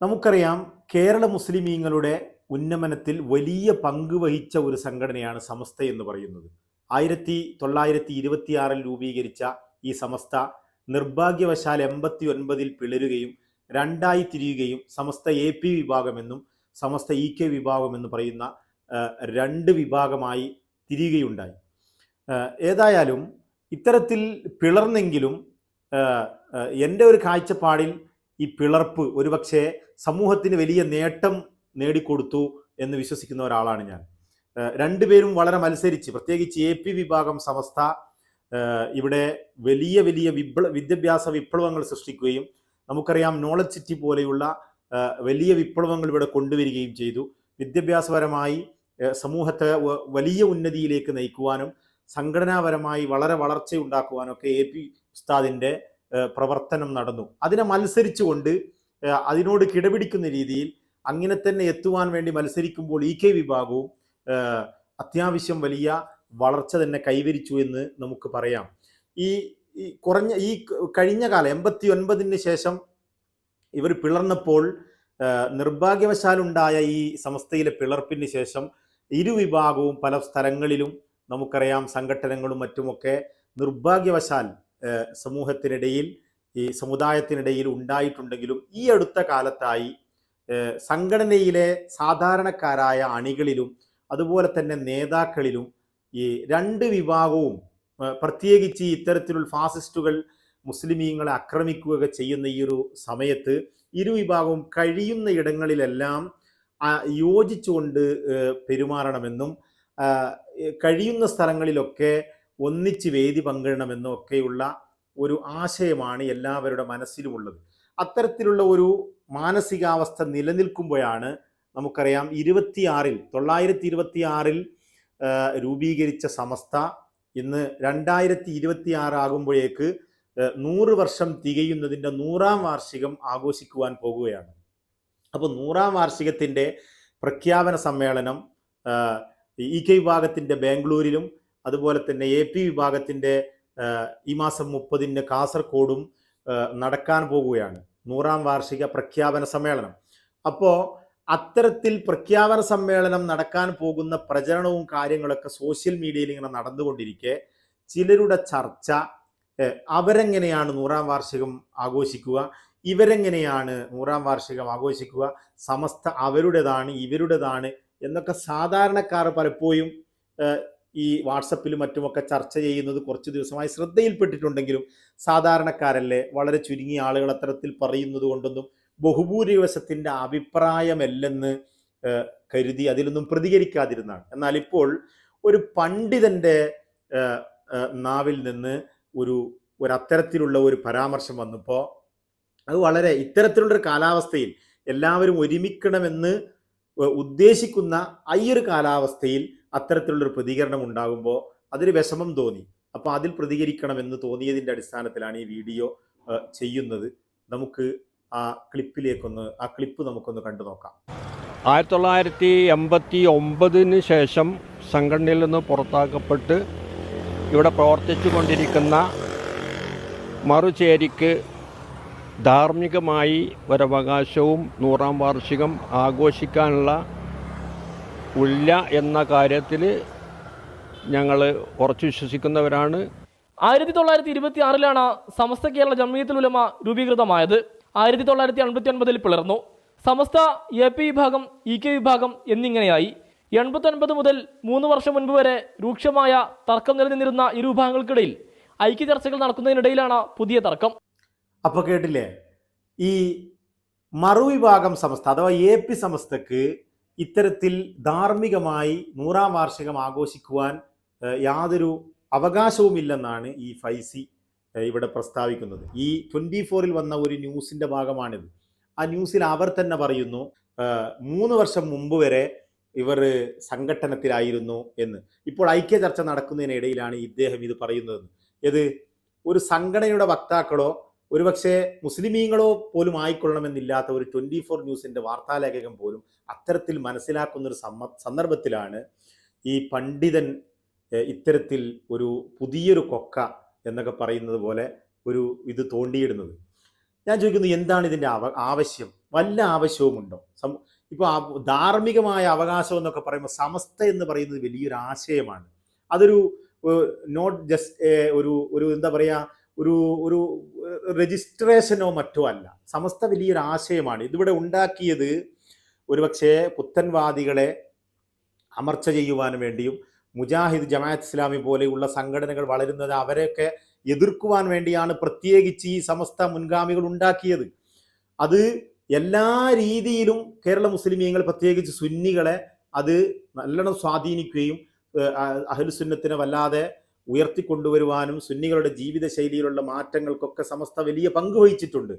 നമുക്കറിയാം കേരള മുസ്ലിമീങ്ങളുടെ ഉന്നമനത്തിൽ വലിയ പങ്ക് വഹിച്ച ഒരു സംഘടനയാണ് സമസ്ത എന്ന് പറയുന്നത്. ആയിരത്തി തൊള്ളായിരത്തി ഇരുപത്തിയാറിൽ രൂപീകരിച്ച ഈ സമസ്ത നിർഭാഗ്യവശാൽ എൺപത്തി ഒൻപതിൽ പിളരുകയും രണ്ടായി തിരിയുകയും സമസ്ത എ പി വിഭാഗമെന്നും സമസ്ത ഇ കെ വിഭാഗമെന്ന് പറയുന്ന രണ്ട് വിഭാഗമായി തിരിയുകയുണ്ടായി. ഏതായാലും ഇത്തരത്തിൽ പിളർന്നെങ്കിലും എന്റെ ഒരു കാഴ്ചപ്പാടിൽ ഈ പിളർപ്പ് ഒരുപക്ഷെ സമൂഹത്തിന് വലിയ നേട്ടം നേടിക്കൊടുത്തു എന്ന് വിശ്വസിക്കുന്ന ഒരാളാണ് ഞാൻ. രണ്ടുപേരും വളരെ മത്സരിച്ച് പ്രത്യേകിച്ച് എ പി വിഭാഗം സമസ്ത ഇവിടെ വലിയ വലിയ വിപ്ല വിദ്യാഭ്യാസ വിപ്ലവങ്ങൾ സൃഷ്ടിക്കുകയും നമുക്കറിയാം നോളജ് സിറ്റി പോലെയുള്ള വലിയ വിപ്ലവങ്ങൾ ഇവിടെ കൊണ്ടുവരികയും ചെയ്തു. വിദ്യാഭ്യാസപരമായി സമൂഹത്തെ വലിയ ഉന്നതിയിലേക്ക് നയിക്കുവാനും സംഘടനാപരമായി വളരെ വളർച്ച ഉണ്ടാക്കുവാനും ഒക്കെ എ പി ഉസ്താദിന്റെ പ്രവർത്തനം നടന്നു. അതിനെ മത്സരിച്ചുകൊണ്ട് അതിനോട് കിടപിടിക്കുന്ന രീതിയിൽ അങ്ങനെ തന്നെ എത്തുവാൻ വേണ്ടി മത്സരിക്കുമ്പോൾ ഇ കെ വിഭാഗവും അത്യാവശ്യം വലിയ വളർച്ച തന്നെ കൈവരിച്ചു എന്ന് നമുക്ക് പറയാം. ഈ കുറഞ്ഞ ഈ കഴിഞ്ഞ കാലം എൺപത്തി ഒൻപതിന് ശേഷം ഇവർ പിളർന്നപ്പോൾ നിർഭാഗ്യവശാലുണ്ടായ ഈ സമസ്തയിലെ പിളർപ്പിന് ശേഷം ഇരുവിഭാഗവും പല സ്ഥലങ്ങളിലും നമുക്കറിയാം സംഘടനകളും മറ്റുമൊക്കെ നിർഭാഗ്യവശാൽ സമൂഹത്തിനിടയിൽ ഈ സമുദായത്തിനിടയിൽ ഉണ്ടായിട്ടുണ്ടെങ്കിലും ഈ അടുത്ത കാലത്തായി സംഘടനയിലെ സാധാരണക്കാരായ അണികളിലും അതുപോലെ തന്നെ നേതാക്കളിലും ഈ രണ്ട് വിഭാഗവും പ്രത്യേകിച്ച് ഇത്തരത്തിലുള്ള ഫാസിസ്റ്റുകൾ മുസ്ലിമീങ്ങളെ ആക്രമിക്കുകയൊക്കെ ചെയ്യുന്ന ഈ ഒരു സമയത്ത് ഇരുവിഭാഗവും കഴിയുന്ന ഇടങ്ങളിലെല്ലാം യോജിച്ചുകൊണ്ട് പെരുമാറണമെന്നും കഴിയുന്ന സ്ഥലങ്ങളിലൊക്കെ ഒന്നിച്ച് വേദി പങ്കിടണമെന്നൊക്കെയുള്ള ഒരു ആശയമാണ് എല്ലാവരുടെ മനസ്സിലുമുള്ളത്. അത്തരത്തിലുള്ള ഒരു മാനസികാവസ്ഥ നിലനിൽക്കുമ്പോഴാണ് നമുക്കറിയാം ഇരുപത്തിയാറിൽ തൊള്ളായിരത്തി ഇരുപത്തിയാറിൽ രൂപീകരിച്ച സമസ്ത ഇന്ന് രണ്ടായിരത്തി ഇരുപത്തി ആകുമ്പോഴേക്ക് നൂറ് വർഷം തികയുന്നതിന്റെ നൂറാം വാർഷികം ആഘോഷിക്കുവാൻ പോകുകയാണ്. അപ്പോൾ നൂറാം വാർഷികത്തിന്റെ പ്രഖ്യാപന സമ്മേളനം ഇ കെ വിഭാഗത്തിന്റെ ബാംഗ്ലൂരിലും അതുപോലെ തന്നെ എ പി വിഭാഗത്തിന്റെ ഈ മാസം മുപ്പതിന് കാസർഗോഡും നടക്കാൻ പോകുകയാണ് നൂറാം വാർഷിക പ്രഖ്യാപന സമ്മേളനം. അപ്പോൾ അത്തരത്തിൽ പ്രഖ്യാപന സമ്മേളനം നടക്കാൻ പോകുന്ന പ്രചരണവും കാര്യങ്ങളൊക്കെ സോഷ്യൽ മീഡിയയിൽ ഇങ്ങനെ നടന്നുകൊണ്ടിരിക്കെ ചിലരുടെ ചർച്ച അവരെങ്ങനെയാണ് നൂറാം വാർഷികം ആഘോഷിക്കുക ഇവരെങ്ങനെയാണ് നൂറാം വാർഷികം ആഘോഷിക്കുക സമസ്ത അവരുടേതാണ് ഇവരുടേതാണ് എന്നൊക്കെ സാധാരണക്കാർ പലപ്പോഴും ഈ വാട്സപ്പിലും മറ്റുമൊക്കെ ചർച്ച ചെയ്യുന്നത് കുറച്ച് ദിവസമായി ശ്രദ്ധയിൽപ്പെട്ടിട്ടുണ്ടെങ്കിലും സാധാരണക്കാരല്ലേ വളരെ ചുരുങ്ങിയ ആളുകൾ അത്തരത്തിൽ പറയുന്നത് കൊണ്ടൊന്നും ബഹുഭൂരിവശത്തിന്റെ അഭിപ്രായമല്ലെന്ന് കരുതി അതിലൊന്നും പ്രതികരിക്കാതിരുന്നാണ്. എന്നാൽ ഇപ്പോൾ ഒരു ഏഹ്, നാവിൽ നിന്ന് ഒരു ഒരു അത്തരത്തിലുള്ള ഒരു പരാമർശം വന്നപ്പോൾ അത് വളരെ ഇത്തരത്തിലുള്ളൊരു കാലാവസ്ഥയിൽ എല്ലാവരും ഒരുമിക്കണമെന്ന് ഉദ്ദേശിക്കുന്ന ഈ ഒരു കാലാവസ്ഥയിൽ അത്തരത്തിലുള്ളൊരു പ്രതികരണം ഉണ്ടാകുമ്പോൾ അതൊരു വിഷമം തോന്നി. അപ്പോൾ അതിൽ പ്രതികരിക്കണമെന്ന് തോന്നിയതിന്റെ അടിസ്ഥാനത്തിലാണ് ഈ വീഡിയോ ചെയ്യുന്നത്. നമുക്ക് ആ ക്ലിപ്പിലേക്കൊന്ന് ആ ക്ലിപ്പ് നമുക്കൊന്ന് കണ്ടു നോക്കാം. ആയിരത്തി തൊള്ളായിരത്തി എൺപത്തി ഒമ്പതിന് ശേഷം സംഘടനയിൽ നിന്ന് പുറത്താക്കപ്പെട്ട് ഇവിടെ പ്രവർത്തിച്ചു കൊണ്ടിരിക്കുന്ന മറുചേരിക്ക് ധാർമ്മികമായി ഒരവകാശവും നൂറാം വാർഷികം ആഘോഷിക്കാനുള്ള ഇല്ല എന്ന കാര്യത്തിൽ ഞങ്ങൾ ഉറച്ചു വിശ്വസിക്കുന്നവരാണ്. ആയിരത്തി തൊള്ളായിരത്തി ഇരുപത്തി ആറിലാണ് സമസ്ത കേരള ജമീയത്തിൽ ഉലമ രൂപീകൃതമായത്. ആയിരത്തി തൊള്ളായിരത്തി അൻപത്തി ഒൻപതിൽ പിളർന്നു. സമസ്ത എ പി വിഭാഗം ഇ കെ വിഭാഗം എന്നിങ്ങനെയായി. എൺപത്തി ഒൻപത് മുതൽ മൂന്ന് വർഷം മുൻപ് വരെ രൂക്ഷമായ തർക്കം നിലനിന്നിരുന്ന ഇരു വിഭാഗങ്ങൾക്കിടയിൽ ഐക്യ ചർച്ചകൾ നടക്കുന്നതിനിടയിലാണ് പുതിയ തർക്കം. അപ്പോൾ കേട്ടില്ലേ? ഈ മറുവിഭാഗം സമസ്ത അഥവാ എ പി സമസ്തക്ക് ഇത്തരത്തിൽ ധാർമ്മികമായി നൂറാം വാർഷികം ആഘോഷിക്കുവാൻ യാതൊരു അവകാശവുമില്ലെന്നാണ് ഈ ഫൈസി ഇവിടെ പ്രസ്താവിക്കുന്നത്. ഈ ട്വന്റി ഫോറിൽ വന്ന ഒരു ന്യൂസിന്റെ ഭാഗമാണിത്. ആ ന്യൂസിൽ അവർ തന്നെ പറയുന്നു മൂന്ന് വർഷം മുമ്പ് വരെ ഇവർ സംഘട്ടനത്തിലായിരുന്നു എന്ന്. ഇപ്പോൾ ഐക്യ ചർച്ച നടക്കുന്നതിനിടയിലാണ് ഇദ്ദേഹം ഇത് പറയുന്നത്. ഇത് ഒരു സംഘടനയുടെ വക്താക്കളോ ഒരുപക്ഷെ മുസ്ലിമീങ്ങളോ പോലും ആയിക്കൊള്ളണമെന്നില്ലാത്ത ഒരു ട്വന്റി ഫോർ ന്യൂസിന്റെ വാർത്താലേഖകം പോലും അത്തരത്തിൽ മനസ്സിലാക്കുന്ന ഒരു സമ്മ സന്ദർഭത്തിലാണ് ഈ പണ്ഡിതൻ ഇത്തരത്തിൽ ഒരു പുതിയൊരു കൊക്ക എന്നൊക്കെ പറയുന്നത് പോലെ ഒരു ഇത് തോണ്ടിയിടുന്നത്. ഞാൻ ചോദിക്കുന്നു എന്താണ് ഇതിന്റെ അവ ആവശ്യം? വല്ല ആവശ്യവുമുണ്ടോ? സം ഇപ്പോൾ ധാർമ്മികമായ അവകാശം എന്നൊക്കെ പറയുമ്പോൾ സമസ്ത എന്ന് പറയുന്നത് വലിയൊരു ആശയമാണ്. അതൊരു നോട്ട് ജസ്റ്റ് ഒരു ഒരു എന്താ പറയുക ഒരു ഒരു രജിസ്ട്രേഷനോ മറ്റോ അല്ല. സമസ്ത വലിയൊരു ആശയമാണ്. ഇതിവിടെ ഉണ്ടാക്കിയത് ഒരുപക്ഷെ പുത്തൻവാദികളെ അമർച്ച ചെയ്യുവാൻ വേണ്ടിയും മുജാഹിദ് ജമാഅത്ത് ഇസ്ലാമി പോലെയുള്ള സംഘടനകൾ വളരുന്നത് അവരെയൊക്കെ എതിർക്കുവാൻ വേണ്ടിയാണ് പ്രത്യേകിച്ച് ഈ സമസ്ത മുൻഗാമികൾ ഉണ്ടാക്കിയത്. അത് എല്ലാ രീതിയിലും കേരള മുസ്ലിമീങ്ങൾ പ്രത്യേകിച്ച് സുന്നികളെ അത് നല്ലോണം സ്വാധീനിക്കുകയും അഹലുസുന്നത്തിനെ വല്ലാതെ ഉയർത്തിക്കൊണ്ടുവരുവാനും സുന്നികളുടെ ജീവിത ശൈലിയിലുള്ള മാറ്റങ്ങൾക്കൊക്കെ സമസ്ത വലിയ പങ്ക് വഹിച്ചിട്ടുണ്ട്.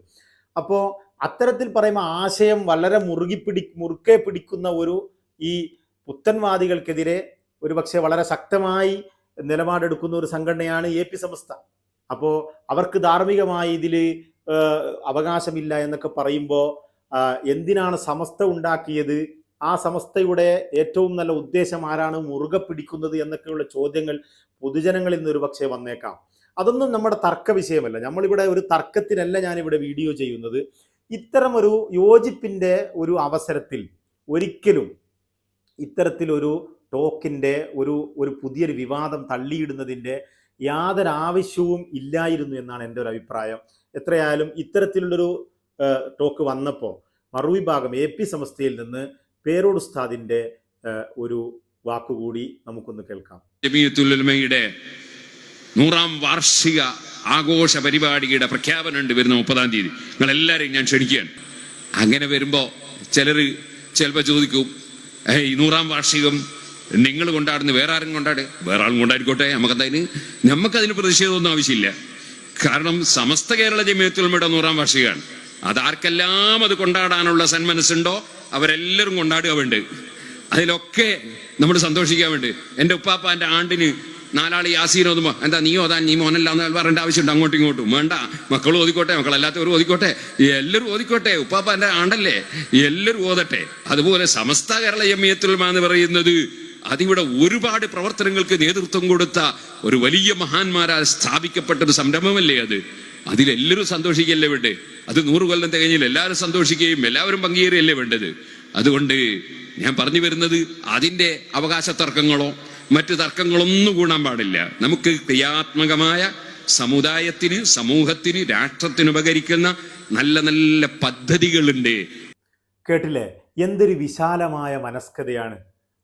അപ്പോൾ അത്തരത്തിൽ പറയുമ്പോൾ ആശയം വളരെ മുറുകി പിടി മുറുക്കെ പിടിക്കുന്ന ഒരു ഈ പുത്തൻവാദികൾക്കെതിരെ ഒരുപക്ഷെ വളരെ ശക്തമായി നിലപാടെടുക്കുന്ന ഒരു സംഘടനയാണ് എ പി സമസ്ത. അപ്പോൾ അവർക്ക് ധാർമ്മികമായി ഇതിൽ അവകാശമില്ല എന്നൊക്കെ പറയുമ്പോൾ എന്തിനാണ് സമസ്ത ഉണ്ടാക്കിയത്? ആ സമസ്തയുടെ ഏറ്റവും നല്ല ഉദ്ദേശം ആരാണ്? മുറുകെ പിടിക്കുന്നത് എന്നൊക്കെയുള്ള ചോദ്യങ്ങൾ പൊതുജനങ്ങളിൽ നിന്ന് ഒരുപക്ഷെ വന്നേക്കാം. അതൊന്നും നമ്മുടെ തർക്ക വിഷയമല്ല. നമ്മളിവിടെ ഒരു തർക്കത്തിനല്ല ഞാനിവിടെ വീഡിയോ ചെയ്യുന്നത്. ഇത്തരം ഒരു യോജിപ്പിന്റെ ഒരു അവസരത്തിൽ ഒരിക്കലും ഇത്തരത്തിലൊരു ടോക്കിന്റെ ഒരു ഒരു പുതിയൊരു വിവാദം തള്ളിയിടുന്നതിന്റെ യാതൊരു ആവശ്യവും ഇല്ലായിരുന്നു എന്നാണ് എന്റെ ഒരു അഭിപ്രായം. എത്രയായാലും ഇത്തരത്തിലുള്ളൊരു ടോക്ക് വന്നപ്പോൾ മറുവിഭാഗം എ പി സമസ്തയിൽ നിന്ന് പേരോട് ഉസ്താദിന്റെ ഒരു വാക്കുകൂടി നമുക്കൊന്ന് കേൾക്കാം. ജമിയത്തുലമയുടെ നൂറാം വാർഷിക ആഘോഷ പരിപാടിയുടെ പ്രഖ്യാപനം ഉണ്ട് വരുന്ന മുപ്പതാം തീയതി. നിങ്ങൾ എല്ലാവരെയും ഞാൻ ക്ഷണിക്കുകയാണ്. അങ്ങനെ വരുമ്പോ ചിലർ ചിലപ്പോൾ ചോദിക്കും ഈ നൂറാം വാർഷികം നിങ്ങൾ കൊണ്ടാടുന്ന വേറെ ആരും കൊണ്ടാട്? വേറെ ആളും കൊണ്ടായിരിക്കോട്ടെ നമുക്കെന്തായാലും നമുക്കതിന് പ്രതിഷേധമൊന്നും ആവശ്യമില്ല. കാരണം സമസ്ത കേരള ജമിയത്തുലമയുടെ നൂറാം വാർഷികമാണ്. അതാർക്കെല്ലാം അത് കൊണ്ടാടാനുള്ള സന്മനസ്സുണ്ടോ അവരെല്ലാവരും കൊണ്ടാടുക വേണ്ട അതിലൊക്കെ നമ്മൾ സന്തോഷിക്കാൻ വേണ്ടി. എന്റെ ഉപ്പാപ്പാന്റെ ആണ്ടിന് നാലാൾ യാസീൻ എന്താ നീ ഓതാൻ? നീ മോനല്ല എന്ന് പറയേണ്ട ആവശ്യമുണ്ട്. അങ്ങോട്ടും ഇങ്ങോട്ടും. വേണ്ട. മക്കൾ ഓതിക്കോട്ടെ. മക്കളല്ലാത്തവരും ഓതിക്കോട്ടെ. എല്ലാവരും ഓതിക്കോട്ടെ. ഉപ്പാപ്പാന്റെ ആണ്ടല്ലേ. എല്ലാവരും ഓതട്ടെ. അതുപോലെ സമസ്ത കേരള ജമിയത്തുൽമ എന്ന് പറയുന്നത് അതിവിടെ ഒരുപാട് പ്രവർത്തനങ്ങൾക്ക് നേതൃത്വം കൊടുത്ത ഒരു വലിയ മഹാന്മാരാൽ സ്ഥാപിക്കപ്പെട്ട ഒരു സംരംഭമല്ലേ അത്. അതിലെല്ലാവരും സന്തോഷിക്കല്ലേ വേണ്ടേ അത് നൂറ് കൊല്ലം തികഞ്ഞിൽ എല്ലാവരും സന്തോഷിക്കുകയും എല്ലാവരും പങ്കുചേരുകയല്ലേ വേണ്ടത്? അതുകൊണ്ട് ഞാൻ പറഞ്ഞു വരുന്നത് അതിന്റെ അവകാശ തർക്കങ്ങളോ മറ്റു തർക്കങ്ങളൊന്നും കൂടാൻ പാടില്ല. നമുക്ക് ക്രിയാത്മകമായ സമുദായത്തിന് സമൂഹത്തിന് രാഷ്ട്രത്തിന് ഉപകരിക്കുന്ന നല്ല നല്ല പദ്ധതികളുണ്ട്. കേട്ടില്ലേ? എന്തൊരു വിശാലമായ മനസ്കതയാണ്.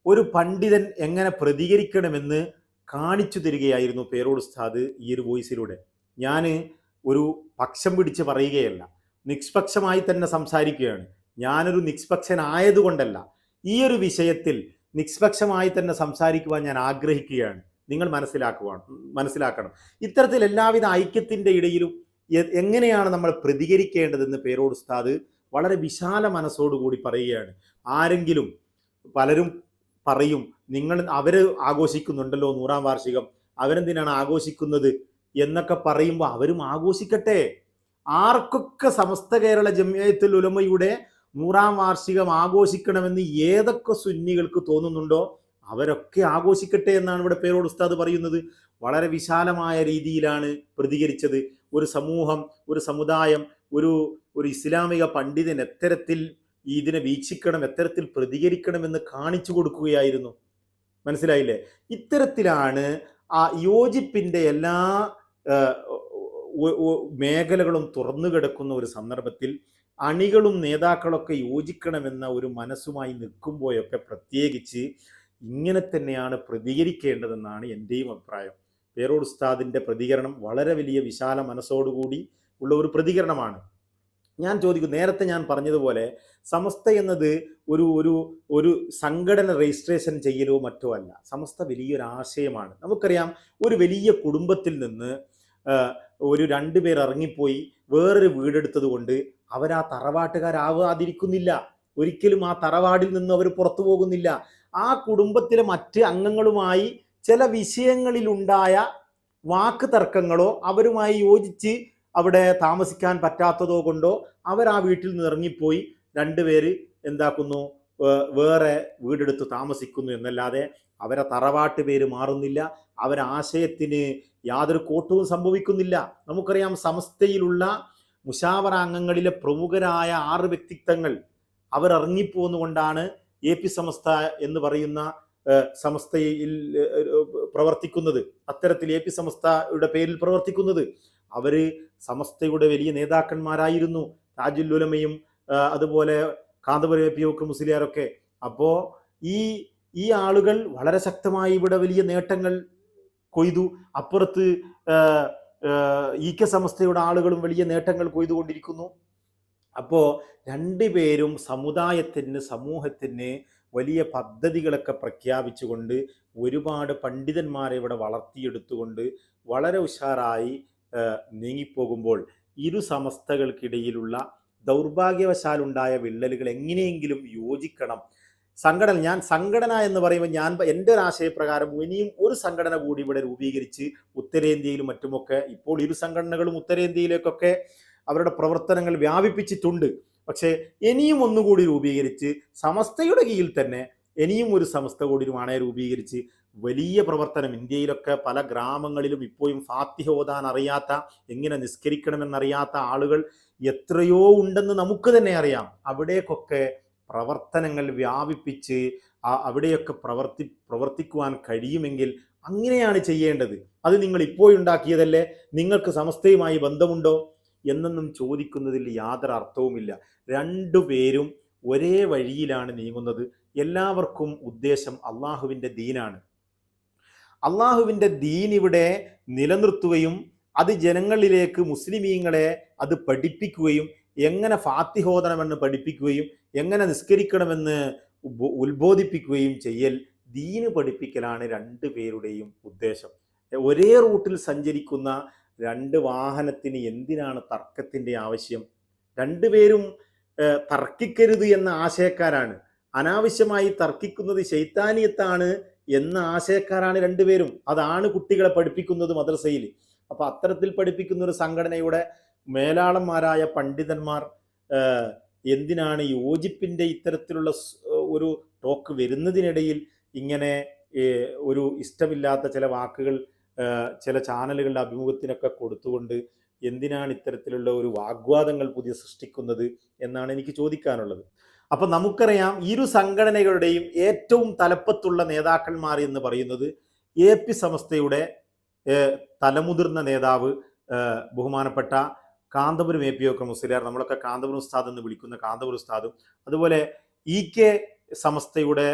ഒരു പണ്ഡിതൻ എങ്ങനെ പ്രതികരിക്കണമെന്ന് കാണിച്ചു തരികയായിരുന്നു പേരോട് ഉസ്താദ് ഈ ഒരു വോയിസിലൂടെ. ഞാൻ ഒരു പക്ഷം പിടിച്ച് പറയുകയല്ല. നിഷ്പക്ഷമായി തന്നെ സംസാരിക്കുകയാണ്. ഞാനൊരു നിഷ്പക്ഷനായതുകൊണ്ടല്ല. ഈ ഒരു വിഷയത്തിൽ നിഷ്പക്ഷമായി തന്നെ സംസാരിക്കുവാൻ ഞാൻ ആഗ്രഹിക്കുകയാണ്. നിങ്ങൾ മനസ്സിലാക്കുവാൻ മനസ്സിലാക്കണം. ഇത്തരത്തിൽ എല്ലാവിധ ഐക്യത്തിന്റെ ഇടയിലും എങ്ങനെയാണ് നമ്മൾ പ്രതികരിക്കേണ്ടതെന്ന് പേരോട് ഉസ്താദ് വളരെ വിശാല മനസ്സോടുകൂടി പറയുകയാണ്. ആരെങ്കിലും പലരും പറയും നിങ്ങൾ അവർ ആഘോഷിക്കുന്നുണ്ടല്ലോ നൂറാം വാർഷികം. അവരെന്തിനാണ് ആഘോഷിക്കുന്നത്? എന്നൊക്കെ പറയുമ്പോൾ അവരും ആഘോഷിക്കട്ടെ. ആർക്കൊക്കെ സമസ്ത കേരള ജമ്യത്തിൽ ഉലമയുടെ നൂറാം വാർഷികം ആഘോഷിക്കണമെന്ന് ഏതൊക്കെ സുന്നികൾക്ക് തോന്നുന്നുണ്ടോ അവരൊക്കെ ആഘോഷിക്കട്ടെ എന്നാണ് ഇവിടെ പേരോട് ഉസ്താദ് പറയുന്നത്. വളരെ വിശാലമായ രീതിയിലാണ് പ്രതികരിച്ചത്. ഒരു സമൂഹം ഒരു സമുദായം ഒരു ഒരു ഇസ്ലാമിക പണ്ഡിതൻ എത്തരത്തിൽ ഇതിനെ വീക്ഷിക്കണം എത്തരത്തിൽ പ്രതികരിക്കണമെന്ന് കാണിച്ചു കൊടുക്കുകയായിരുന്നു. മനസ്സിലായില്ലേ? ഇത്തരത്തിലാണ് ആ യോജിപ്പിന്റെ എല്ലാ മേഖലകളും തുറന്നു കിടക്കുന്ന ഒരു സന്ദർഭത്തിൽ അണികളും നേതാക്കളൊക്കെ യോജിക്കണമെന്ന ഒരു മനസ്സുമായി നിൽക്കുമ്പോഴൊക്കെ പ്രത്യേകിച്ച് ഇങ്ങനെ തന്നെയാണ് പ്രതികരിക്കേണ്ടതെന്നാണ് എന്റെയും അഭിപ്രായം. പേരോട് ഉസ്താദിന്റെ പ്രതികരണം വളരെ വലിയ വിശാല മനസ്സോടുകൂടി ഉള്ള ഒരു പ്രതികരണമാണ്. ഞാൻ ചോദിക്കും നേരത്തെ ഞാൻ പറഞ്ഞതുപോലെ സമസ്ത എന്നത് ഒരു ഒരു ഒരു സംഘടന രജിസ്ട്രേഷൻ ചെയ്യലോ മറ്റോ അല്ല. സമസ്ത വലിയൊരു ആശയമാണ്. നമുക്കറിയാം ഒരു വലിയ കുടുംബത്തിൽ നിന്ന് ഒരു രണ്ടുപേർ ഇറങ്ങിപ്പോയി വേറൊരു വീടെടുത്തത് കൊണ്ട് അവർ ആ തറവാട്ടുകാരാവാതിരിക്കുന്നില്ല. ഒരിക്കലും ആ തറവാടിൽ നിന്ന് അവർ പുറത്തു പോകുന്നില്ല. ആ കുടുംബത്തിലെ മറ്റ് അംഗങ്ങളുമായി ചില വിഷയങ്ങളിലുണ്ടായ വാക്ക് തർക്കങ്ങളോ അവരുമായി യോജിച്ച് അവിടെ താമസിക്കാൻ പറ്റാത്തതോ കൊണ്ടോ അവർ ആ വീട്ടിൽ നിന്ന് ഇറങ്ങിപ്പോയി. രണ്ടുപേര് എന്താക്കുന്നു? വേറെ വീടെടുത്ത് താമസിക്കുന്നു എന്നല്ലാതെ അവരെ തറവാട്ട് പേര് മാറുന്നില്ല. അവരാശയത്തിന് യാതൊരു കോട്ടവും സംഭവിക്കുന്നില്ല. നമുക്കറിയാം സമസ്തയിലുള്ള മുഷാവറ അംഗങ്ങളിലെ പ്രമുഖരായ ആറ് വ്യക്തിത്വങ്ങൾ അവർ ഇറങ്ങിപ്പോന്നുകൊണ്ടാണ് എ പി സമസ്ത എന്ന് പറയുന്ന സമസ്തയിൽ പ്രവർത്തിക്കുന്നത്. അത്തരത്തിൽ എ പി സമസ്തയുടെ പേരിൽ പ്രവർത്തിക്കുന്നത് അവർ സമസ്തയുടെ വലിയ നേതാക്കന്മാരായിരുന്നു. താജുൽ ഉലമയും അതുപോലെ കാന്തപുരം എ പി ഒക്കെ മുസ്ലിയാരൊക്കെ. അപ്പോൾ ഈ ഈ ആളുകൾ വളരെ ശക്തമായി ഇവിടെ വലിയ നേട്ടങ്ങൾ കൊയ്തു. അപ്പുറത്ത് ഇ കെ സമസ്തയുടെ ആളുകളും വലിയ നേട്ടങ്ങൾ കൊയ്തുകൊണ്ടിരിക്കുന്നു. അപ്പോൾ രണ്ടുപേരും സമുദായത്തിന് സമൂഹത്തിന് വലിയ പദ്ധതികളൊക്കെ പ്രഖ്യാപിച്ചുകൊണ്ട് ഒരുപാട് പണ്ഡിതന്മാരെ ഇവിടെ വളർത്തിയെടുത്തുകൊണ്ട് വളരെ ഉഷാറായി നീങ്ങിപ്പോകുമ്പോൾ ഇരു സമസ്തകൾക്കിടയിലുള്ള ദൗർഭാഗ്യവശാലുണ്ടായ വിള്ളലുകൾ എങ്ങനെയെങ്കിലും യോജിക്കണം സംഘടന ഞാൻ സംഘടന എന്ന് പറയുമ്പോൾ ഞാൻ എന്റെ ഒരു ആശയപ്രകാരം ഇനിയും ഒരു സംഘടന കൂടി ഇവിടെ രൂപീകരിച്ച് ഉത്തരേന്ത്യയിലും മറ്റുമൊക്കെ ഇപ്പോൾ ഇരു സംഘടനകളും ഉത്തരേന്ത്യയിലേക്കൊക്കെ അവരുടെ പ്രവർത്തനങ്ങൾ വ്യാപിപ്പിച്ചിട്ടുണ്ട്. പക്ഷേ ഇനിയും ഒന്നുകൂടി രൂപീകരിച്ച് സമസ്തയുടെ കീഴിൽ തന്നെ ഇനിയും ഒരു സമസ്ത കൂടി ആണെ രൂപീകരിച്ച് വലിയ പ്രവർത്തനം. ഇന്ത്യയിലൊക്കെ പല ഗ്രാമങ്ങളിലും ഇപ്പോഴും ഫാത്തിഹ ഓതാൻ അറിയാത്ത എങ്ങനെ നിസ്കരിക്കണമെന്നറിയാത്ത ആളുകൾ എത്രയോ ഉണ്ടെന്ന് നമുക്ക് തന്നെ അറിയാം. അവിടേക്കൊക്കെ പ്രവർത്തനങ്ങൾ വ്യാപിപ്പിച്ച് അവിടെയൊക്കെ പ്രവർത്തി പ്രവർത്തിക്കുവാൻ കഴിയുമെങ്കിൽ അങ്ങനെയാണ് ചെയ്യേണ്ടത്. അത് നിങ്ങൾ ഇപ്പോഴുണ്ടാക്കിയതല്ലേ നിങ്ങൾക്ക് സമസ്തയുമായി ബന്ധമുണ്ടോ? എന്നൊന്നും ചോദിക്കുന്നതിൽ യാതൊരു അർത്ഥവുമില്ല. രണ്ടുപേരും ഒരേ വഴിയിലാണ് നീങ്ങുന്നത്. എല്ലാവർക്കും ഉദ്ദേശം അള്ളാഹുവിന്റെ ദീനാണ്. അള്ളാഹുവിന്റെ ദീൻ ഇവിടെ നിലനിർത്തുകയും അത് ജനങ്ങളിലേക്ക് മുസ്ലിമീങ്ങളെ അത് പഠിപ്പിക്കുകയും എങ്ങനെ ഫാത്തിഹോദനമെന്ന് പഠിപ്പിക്കുകയും എങ്ങനെ നിസ്കരിക്കണമെന്ന് ഉത്ബോധിപ്പിക്കുകയും ചെയ്യൽ ദീന് പഠിപ്പിക്കലാണ് രണ്ട് പേരുടെയും ഉദ്ദേശം. ഒരേ റൂട്ടിൽ സഞ്ചരിക്കുന്ന രണ്ട് വാഹനത്തിന് എന്തിനാണ് തർക്കത്തിന്റെ ആവശ്യം? രണ്ടുപേരും തർക്കിക്കരുത് എന്ന ആശയക്കാരാണ്. അനാവശ്യമായി തർക്കിക്കുന്നത് ശൈത്താനിയത്താണ് എന്ന ആശയക്കാരാണ് രണ്ടുപേരും അതാണ് കുട്ടികളെ പഠിപ്പിക്കുന്നത് മദ്രസയിൽ. അപ്പൊ അത്തരത്തിൽ പഠിപ്പിക്കുന്ന ഒരു സംഘടനയുടെ മേലാളന്മാരായ പണ്ഡിതന്മാർ എന്തിനാണ് യോജിപ്പിന്റെ ഇത്തരത്തിലുള്ള ഒരു ടോക്ക് വരുന്നതിനിടയിൽ ഇങ്ങനെ ഒരു ഇഷ്ടമില്ലാത്ത ചില വാക്കുകൾ ചില ചാനലുകളുടെ അഭിമുഖത്തിനൊക്കെ കൊടുത്തുകൊണ്ട് എന്തിനാണ് ഇത്തരത്തിലുള്ള ഒരു വാഗ്വാദങ്ങൾ പുതിയ സൃഷ്ടിക്കുന്നത് എന്നാണ് എനിക്ക് ചോദിക്കാനുള്ളത്. അപ്പം നമുക്കറിയാം ഇരു സംഘടനകളുടെയും ഏറ്റവും തലപ്പത്തുള്ള നേതാക്കന്മാർ എന്ന് പറയുന്നത് എ പി സമസ്തയുടെ തലമുതിർന്ന നേതാവ് ബഹുമാനപ്പെട്ട കാന്തപുരം എ പി ഒക്കെ മുസ്ലിയാർ നമ്മളൊക്കെ കാന്തപുരം ഉസ്താദ് എന്ന് വിളിക്കുന്ന കാന്തപുരം ഉസ്താദും. അതുപോലെ ഇ കെ സമസ്തയുടെ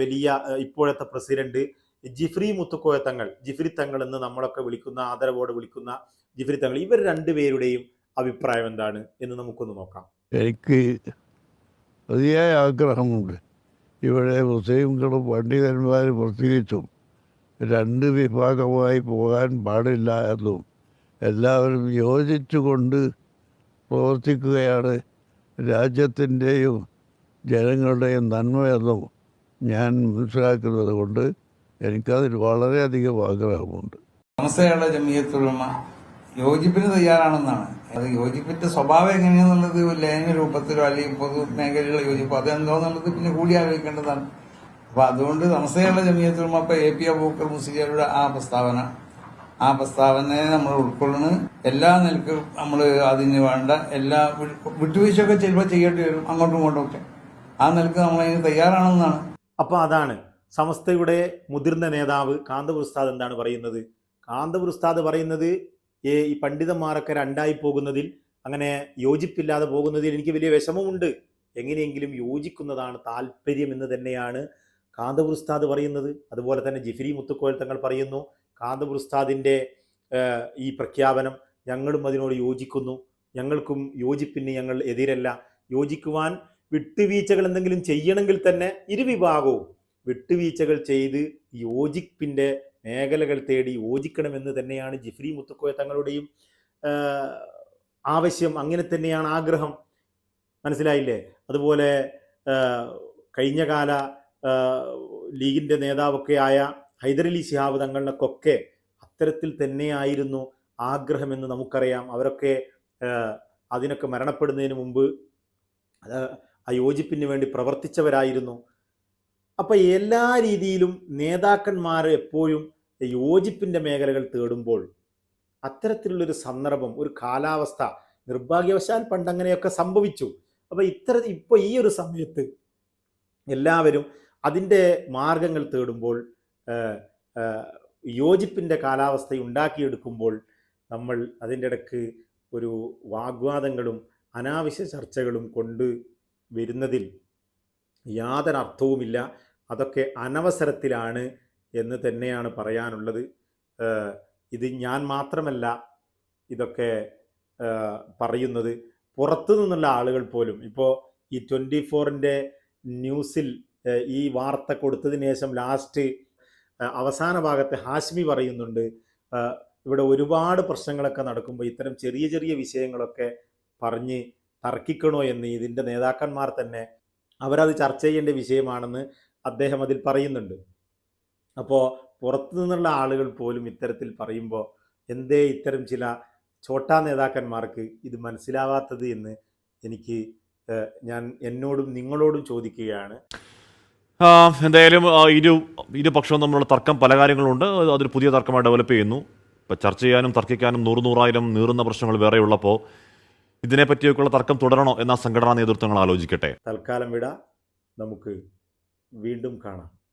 വലിയ ഇപ്പോഴത്തെ പ്രസിഡന്റ് ജിഫ്രി മുത്തുക്കോയ തങ്ങൾ ജിഫ്രി തങ്ങൾ എന്ന് നമ്മളൊക്കെ വിളിക്കുന്ന ആദരവോടെ വിളിക്കുന്ന ജിഫ്രി തങ്ങൾ ഇവർ രണ്ടുപേരുടെയും അഭിപ്രായം എന്താണ് എന്ന് നമുക്കൊന്ന് നോക്കാം. എനിക്ക് അതിയായ ആഗ്രഹമുണ്ട്. ഇവിടെ മുസ്ലിംകളും പണ്ഡിതന്മാരും പ്രത്യേകിച്ചും രണ്ട് വിഭാഗമായി പോകാൻ പാടില്ല എന്നും. എല്ലാവരും യോജിച്ചുകൊണ്ട് പ്രവർത്തിക്കുകയാണ് രാജ്യത്തിന്റെയും ജനങ്ങളുടെയും നന്മയെന്നും ഞാൻ മനസ്സിലാക്കുന്നത് കൊണ്ട് എനിക്കതിൽ വളരെയധികം ആഗ്രഹമുണ്ട്. സമസ്തയുള്ള ജമിയത്തുലമ. യോജിപ്പിന് തയ്യാറാണെന്നാണ്. അത് യോജിപ്പിന്റെ സ്വഭാവം എങ്ങനെയാണെന്നുള്ളത് ലയന രൂപത്തിലോ അല്ലെങ്കിൽ പൊതു മേഖലയിലുള്ള യോജിപ്പോ അതെന്തോന്നുള്ളത് പിന്നെ കൂടി ആലോചിക്കേണ്ടതാണ്. അപ്പൊ അതുകൊണ്ട് സമസ്തയുള്ള ജമിയത്തുലമ ഇപ്പൊ എ പി അബൂക്കർ മുസ്ലിയാരുടെ ആ പ്രസ്താവന ആ പ്രസ്താവനയെ നമ്മൾ ഉൾക്കൊള്ളണ്. എല്ലാ നിലക്കും നമ്മൾ അതിന് വേണ്ട എല്ലാ വിട്ടുവീഴ്ചയൊക്കെ ചിലപ്പോൾ ചെയ്യേണ്ടി വരും അങ്ങോട്ടും ഇങ്ങോട്ടും ഒക്കെ. ആ നിലയ്ക്ക് നമ്മൾ അതിന് തയ്യാറാണെന്നാണ്. അപ്പോൾ അതാണ് സമസ്തയുടെ മുതിർന്ന നേതാവ് കാന്തപുർ ഉസ്താദ് എന്താണ് പറയുന്നത്? കാന്തപുർ ഉസ്താദ് പറയുന്നത് ഈ പണ്ഡിതന്മാരൊക്കെ രണ്ടായി പോകുന്നതിൽ അങ്ങനെ യോജിപ്പില്ലാതെ പോകുന്നതിൽ എനിക്ക് വലിയ വിഷമമുണ്ട്. എങ്ങനെയെങ്കിലും യോജിക്കുന്നതാണ് താല്പര്യം എന്ന് തന്നെയാണ് കാന്തപുർ ഉസ്താദ് പറയുന്നത്. അതുപോലെ തന്നെ ജിഫിരി മുത്തുക്കോയൽ തങ്ങൾ പറയുന്നു കാന്തപുർ ഉസ്താദിന്റെ ഈ പ്രഖ്യാപനം ഞങ്ങളും അതിനോട് യോജിക്കുന്നു. ഞങ്ങൾക്കും യോജിപ്പിന് ഞങ്ങൾ എതിരല്ല. യോജിക്കുവാൻ വിട്ടുവീഴ്ചകൾ എന്തെങ്കിലും ചെയ്യണമെങ്കിൽ തന്നെ ഇരുവിഭാഗവും വിട്ടുവീഴ്ചകൾ ചെയ്ത് യോജിപ്പിന്റെ മേഖലകൾ തേടി യോജിക്കണമെന്ന് തന്നെയാണ് ജിഫ്രി മുത്തുക്കോയ തങ്ങളുടെയും ആവശ്യം. അങ്ങനെ തന്നെയാണ് ആഗ്രഹം. മനസ്സിലായില്ലേ? അതുപോലെ കഴിഞ്ഞകാല ലീഗിന്റെ നേതാവൊക്കെ ആയ ഹൈദരലി ശിഹാബ് തങ്ങളിലൊക്കെ അത്തരത്തിൽ തന്നെയായിരുന്നു ആഗ്രഹമെന്ന് നമുക്കറിയാം. അവരൊക്കെ അതിനൊക്കെ മരണപ്പെടുന്നതിന് മുമ്പ് ആ യോജിപ്പിന് വേണ്ടി പ്രവർത്തിച്ചവരായിരുന്നു. അപ്പം എല്ലാ രീതിയിലും നേതാക്കന്മാർ എപ്പോഴും യോജിപ്പിന്റെ മേഖലകൾ തേടുമ്പോൾ അത്തരത്തിലുള്ളൊരു സന്ദർഭം ഒരു കാലാവസ്ഥ നിർഭാഗ്യവശാൽ പണ്ടങ്ങനെയൊക്കെ സംഭവിച്ചു. അപ്പോൾ ഇത്തര ഇപ്പൊ ഈ ഒരു സമയത്ത് എല്ലാവരും അതിന്റെ മാർഗങ്ങൾ തേടുമ്പോൾ യോജിപ്പിന്റെ കാലാവസ്ഥ ഉണ്ടാക്കിയെടുക്കുമ്പോൾ നമ്മൾ അതിന്റെ ഇടയ്ക്ക് ഒരു വാഗ്വാദങ്ങളും അനാവശ്യ ചർച്ചകളും കൊണ്ട് വരുന്നതിൽ യാതൊരർത്ഥവുമില്ല. അതൊക്കെ അനവസരത്തിലാണ് എന്ന് തന്നെയാണ് പറയാനുള്ളത്. ഇത് ഞാൻ മാത്രമല്ല ഇതൊക്കെ പറയുന്നത്. പുറത്തു നിന്നുള്ള ആളുകൾ പോലും. ഇപ്പോൾ ഈ ട്വന്റി ഫോറിന്റെ ന്യൂസിൽ ഈ വാർത്ത കൊടുത്തതിന് ശേഷം ലാസ്റ്റ് അവസാന ഭാഗത്ത് ഹാഷ്മി പറയുന്നുണ്ട് ഇവിടെ ഒരുപാട് പ്രശ്നങ്ങളൊക്കെ നടക്കുമ്പോൾ ഇത്തരം ചെറിയ ചെറിയ വിഷയങ്ങളൊക്കെ പറഞ്ഞ് തർക്കിക്കണോ എന്ന് ഇതിന്റെ നേതാക്കന്മാർ തന്നെ അവരത് ചർച്ച ചെയ്യേണ്ട വിഷയമാണെന്ന് അദ്ദേഹം അതിൽ പറയുന്നുണ്ട്. അപ്പോൾ പുറത്തു നിന്നുള്ള ആളുകൾ പോലും ഇത്തരത്തിൽ പറയുമ്പോൾ എന്തേ ഇത്തരം ചില ചോട്ടാ നേതാക്കന്മാർക്ക് ഇത് മനസ്സിലാവാത്തത് എന്ന് എനിക്ക് ഞാൻ എന്നോടും നിങ്ങളോടും ചോദിക്കുകയാണ്. എന്തായാലും ഇരു ഇരുപക്ഷവും തമ്മിലുള്ള തർക്കം പല കാര്യങ്ങളുണ്ട്. അത് അതൊരു പുതിയ തർക്കമായി ഡെവലപ്പ് ചെയ്യുന്നു. ഇപ്പം ചർച്ച ചെയ്യാനും തർക്കിക്കാനും നൂറ് നൂറായിരം നീറുന്ന പ്രശ്നങ്ങൾ വേറെ ഉള്ളപ്പോൾ ഇതിനെപ്പറ്റിയൊക്കെയുള്ള തർക്കം തുടരണോ എന്ന സംഘടനാ നേതൃത്വങ്ങൾ ആലോചിക്കട്ടെ. തൽക്കാലം വിട. നമുക്ക് വീണ്ടും കാണാം.